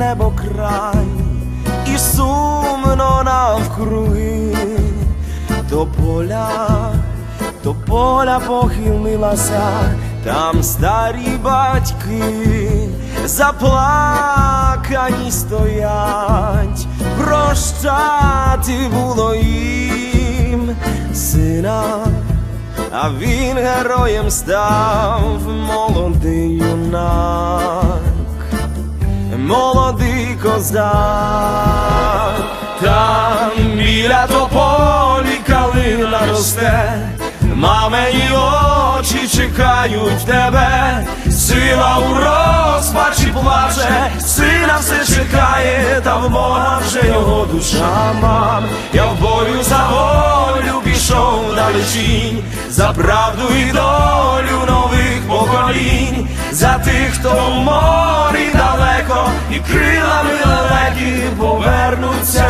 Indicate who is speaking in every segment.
Speaker 1: небо край, і сумно навкруги, до поля, до поля похилилася, там старі батьки, заплакані стоять, прощати було їм сина. А він героєм став молодий юнак. Молодий там біля тополі калина росте, мамині очі чекають тебе, сила у розпачі плаче, сина все чекає, та в Бога вже його душа мам. Я в бою за волю пішов далечінь, за правду і долю нових поколінь, за тих, хто в морі далеко, і крилами лелеки повернуться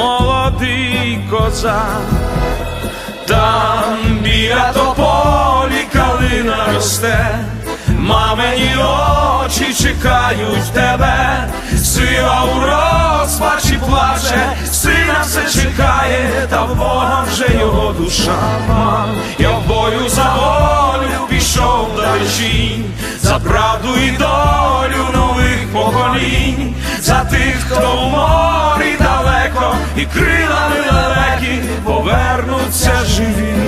Speaker 1: молодий козак, там біля тополі калина росте, мамині очі чекають тебе, сила у розпачі плаче, сина все чекає, та в Бога вже його душа. Я в бою за волю пішов далечінь, за правду і долю нових поколінь, за тих, хто в і крилами далекі повернуться живі.